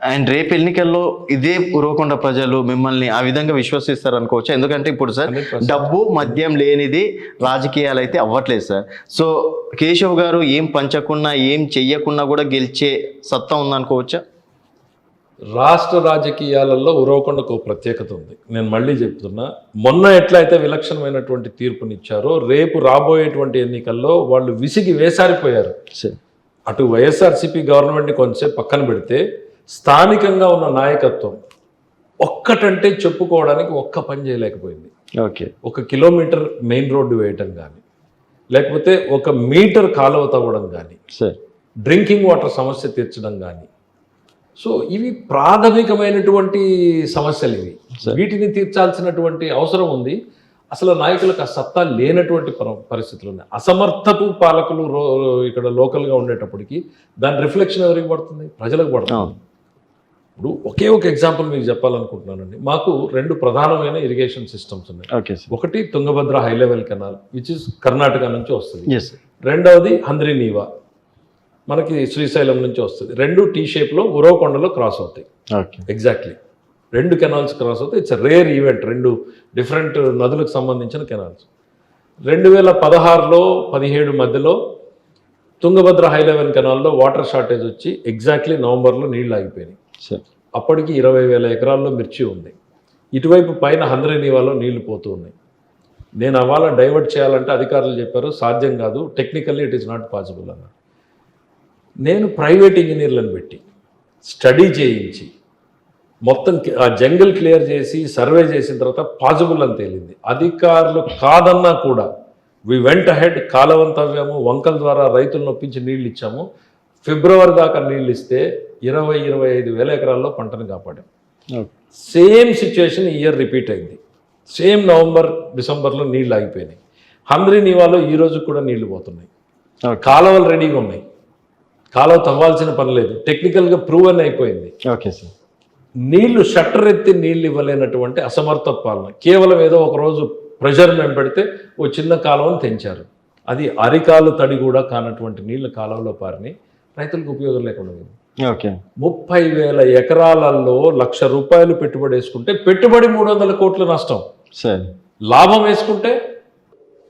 And రేపు ఎన్నికల్లో ఇదే ఉరవకొండ ప్రజలు మిమ్మల్ని ఆ విధంగా విశ్వసిస్తారు అనుకోవచ్చు? ఎందుకంటే ఇప్పుడు సార్ 100%. డబ్బు మద్యం లేనిది రాజకీయాలు అయితే అవ్వట్లేదు సార్. సో కేశవ్ గారు ఏం పంచకున్నా ఏం చెయ్యకున్నా కూడా గెలిచే సత్తా ఉందనుకోవచ్చా? రాష్ట్ర రాజకీయాలలో ఉరవకొండకు ఒక ప్రత్యేకత ఉంది. నేను మళ్ళీ చెప్తున్నా మొన్న ఎట్లయితే విలక్షణమైనటువంటి తీర్పునిచ్చారో రేపు రాబోయేటువంటి ఎన్నికల్లో వాళ్ళు విసిగి వేసారిపోయారు. సార్. అటు వైఎస్ఆర్సీపీ గవర్నమెంట్ని కొంచెంసేపు పక్కన పెడితే స్థానికంగా ఉన్న నాయకత్వం ఒక్కటంటే చెప్పుకోవడానికి ఒక్క పని చేయలేకపోయింది. ఓకే. ఒక కిలోమీటర్ మెయిన్ రోడ్డు వేయటం కానీ లేకపోతే ఒక మీటర్ కాలువ తవ్వడం కానీ సార్. డ్రింకింగ్ వాటర్ సమస్య తీర్చడం కానీ సో ఇవి ప్రాథమికమైనటువంటి సమస్యలు ఇవి. వీటిని తీర్చాల్సినటువంటి అవసరం ఉంది. అసలు నాయకులకు ఆ సత్తా లేనటువంటి పర- పరిస్థితులు ఉన్నాయి. అసమర్థపు పాలకులు ఇక్కడ లోకల్గా ఉండేటప్పటికి దాని రిఫ్లెక్షన్ ఎవరికి పడుతుంది? ప్రజలకు పడుతుంది. ఇప్పుడు ఒకే ఒక ఎగ్జాంపుల్ మీకు చెప్పాలనుకుంటున్నానండి. మాకు రెండు ప్రధానమైన ఇరిగేషన్ సిస్టమ్స్ ఉన్నాయి. ఒకటి Tungabhadra high level canal which is Karnataka నుంచి వస్తుంది. రెండవది హంద్రినీవా మనకి శ్రీశైలం నుంచి వస్తుంది. రెండు టీ షేప్లో ఉరవకొండలో క్రాస్ అవుతాయి. ఎగ్జాక్ట్లీ రెండు కెనాల్స్ క్రాస్ అవుతాయి. ఇట్స్ రేర్ ఈవెంట్ రెండు డిఫరెంట్ నదులకు సంబంధించిన కెనాల్స్ రెండు వేల పదహారులో పదిహేడు మధ్యలో తుంగభద్ర హై లెవెల్ కెనాల్లో వాటర్ షార్టేజ్ వచ్చి ఎగ్జాక్ట్లీ నవంబర్లో నీళ్ళు ఆగిపోయినాయి. అప్పటికి ఇరవై వేల ఎకరాల్లో మిర్చి ఉంది. ఇటువైపు పైన హంద్రనీవాలో నీళ్ళు పోతూ ఉన్నాయి. నేను అవాళ డైవర్ట్ చేయాలంటే అధికారులు చెప్పారు సాధ్యం కాదు. Technically it is not possible అన్నారు. నేను ప్రైవేట్ ఇంజనీర్లను పెట్టి స్టడీ చేయించి మొత్తం ఆ జంగల్ క్లియర్ చేసి సర్వే చేసిన తర్వాత పాసిబుల్ అని తేలింది. అధికారులు కాదన్నా కూడా వి వెంట హెడ్ కాలవంతవ్యము వంకల ద్వారా రైతులను నొప్పించి నీళ్ళు ఇచ్చాము. ఫిబ్రవరి దాకా నీళ్ళు ఇస్తే ఇరవై ఇరవై ఐదు వేల ఎకరాల్లో పంటను కాపాడాం. సేమ్ సిచ్యువేషన్ ఈ ఇయర్ రిపీట్ అయింది. సేమ్ నవంబర్ డిసెంబర్లో నీళ్ళు ఆగిపోయినాయి. హంద్రీ నీవాలో ఈ రోజు కూడా నీళ్ళు పోతున్నాయి. కాలువలు రెడీగా ఉన్నాయి. కాలువ తవ్వాల్సిన పని లేదు. టెక్నికల్గా ప్రూవ్ అని అయిపోయింది. Okay sir. నీళ్ళు షట్టర్ ఎత్తి నీళ్ళు ఇవ్వలేనటువంటి అసమర్థ పాలన. కేవలం ఏదో ఒక రోజు ప్రెషర్ మేము పెడితే ఓ చిన్న కాలువను తెంచారు. అది అరికాలు తడి కూడా కానటువంటి నీళ్ళు కాలువలో పారినాయి. రైతులకు ఉపయోగం లేకుండా ముప్పై వేల ఎకరాలలో లక్ష రూపాయలు పెట్టుబడి వేసుకుంటే పెట్టుబడి మూడు వందల కోట్ల నష్టం. సార్. లాభం వేసుకుంటే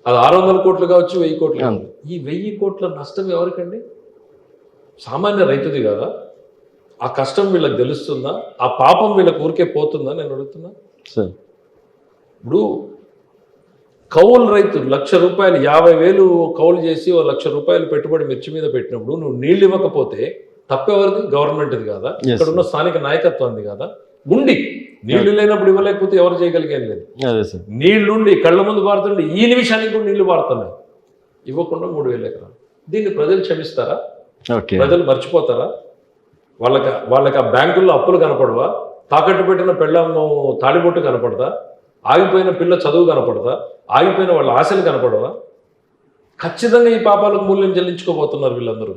అది ఆరు వందల కోట్లు కావచ్చు వెయ్యి కోట్లు కావచ్చు. ఈ వెయ్యి కోట్ల నష్టం ఎవరికండి? సామాన్య రైతుది కదా? ఆ కష్టం వీళ్ళకి తెలుస్తుందా? ఆ పాపం వీళ్ళకి ఊరికే పోతుందా నేను అడుగుతున్నా? సార్. ఇప్పుడు కౌలు రైతు లక్ష రూపాయలు యాభై వేలు కౌలు చేసి ఓ లక్ష రూపాయలు పెట్టుబడి మిర్చి మీద పెట్టినప్పుడు నువ్వు నీళ్ళు ఇవ్వకపోతే తప్పెవరిది గవర్నమెంట్ది కాదా? ఇక్కడ ఉన్న స్థానిక నాయకత్వాన్ని కాదా? ఉండి నీళ్ళు లేనప్పుడు ఇవ్వలేకపోతే ఎవరు చేయగలిగేది లేదు. నీళ్ళుండి కళ్ళ ముందు పారుతుండే ఈ నిమిషానికి కూడా నీళ్ళు పారుతున్నాయి. ఇవ్వకుండా మూడు వేల ఎకరాలు. దీన్ని ప్రజలు క్షమిస్తారా? ప్రజలు మర్చిపోతారా? వాళ్ళకి వాళ్ళకి ఆ బ్యాంకుల్లో అప్పులు కనపడవా? తాకట్టు పెట్టిన పెళ్ళము తాడిబొట్టు కనపడదా ఆగిపోయిన పిల్ల చదువు కనపడదా ఆగిపోయిన వాళ్ళ ఆశలు కనపడవా? ఖచ్చితంగా ఈ పాపాలకు మూల్యం చెల్లించుకోబోతున్నారు వీళ్ళందరూ.